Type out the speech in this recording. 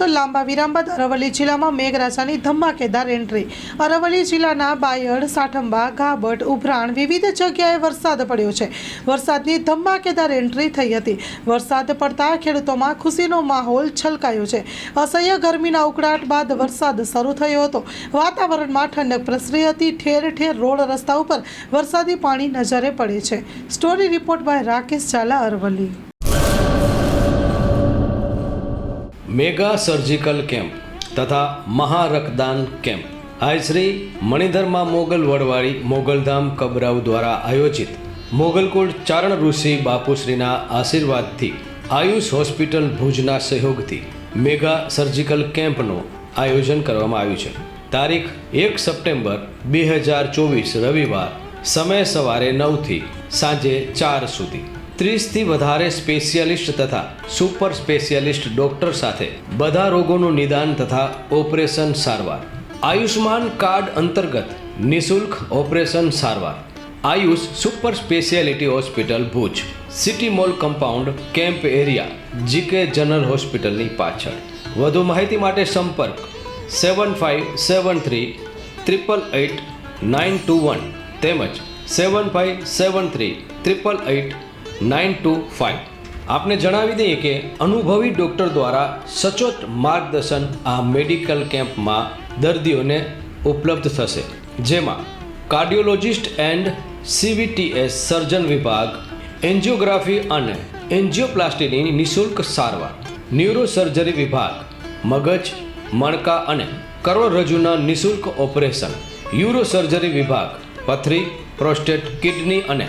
તો લાંબા વિરામ બાદ અરવલ્લી જિલ્લામાં મેઘરાજાની ધમાકેદાર એન્ટ્રી. અરવલ્લી જિલ્લાના બાયડ, સાઠંબા, ગાબટ, ઉભરાણ વિવિધ જગ્યાએ વરસાદ પડ્યો છે. વરસાદની ધમાકેદાર એન્ટ્રી થઈ હતી. વરસાદ પડતા ખેડૂતોમાં ખુશીનો માહોલ છલકાયો છે. અસહ્ય ગરમીના ઉકળાટ બાદ વરસાદ શરૂ થયો હતો. વાતાવરણમાં ઠંડક પ્રસરી હતી. ઠેર ઠેર રોડ રસ્તા ઉપર વરસાદી પાણી નજરે પડે છે. Story report by Rakesh Zala, Aravalli. Mega surgical camp તથા મહારક્તદાન કેમ્પ આયશ્રી મણિધરમાં મોગલ વડવાળી મોગલધામ કબરાવ દ્વારા આયોજિત મોગલકુળ ચારણ ઋષિ બાપુશ્રીના આશીર્વાદથી આયુષ હોસ્પિટલ ભુજના સહયોગથી મેગા સર્જિકલ કેમ્પનું આયોજન કરવામાં આવ્યું છે. તારીખ એક સપ્ટેમ્બર બે હજાર ચોવીસ રવિવાર, સમય સવારે નવથી સાંજે ચાર સુધી. ત્રીસથી વધારે સ્પેશિયાલિસ્ટ તથા સુપર સ્પેશિયાલિસ્ટ ડોક્ટર સાથે બધા રોગોનું નિદાન તથા ઓપરેશન સારવાર. આયુષ્માન કાર્ડ અંતર્ગત નિશુલ્ક ઓપરેશન સારવાર. Ayush super speciality hospital Bhuj, city mall compound, camp area, GK general હોસ્પિટલની પાછળ. વધુ માહિતી માટે સંપર્ક seven five seven three triple eight nine two one તેમજ seven five seven three triple eight nine two five આપને જણાવી દઈએ કે અનુભવી ડૉક્ટર દ્વારા સચોટ માર્ગદર્શન આ મેડિકલ કેમ્પમાં દર્દીઓને ઉપલબ્ધ થશે. જેમાં કાર્ડિયોલોજિસ્ટ એન્ડ સીવીટીએસ સર્જન વિભાગ, એન્જિયોગ્રાફી અને એન્જિયોપ્લાસ્ટીની નિઃશુલ્ક સારવાર, ન્યુરોસર્જરી વિભાગ, મગજ, મણકા અને કરોડરજ્જુના નિઃશુલ્ક ઓપરેશન, યુરોસર્જરી વિભાગ, પથરી, પ્રોસ્ટેટ, કિડની અને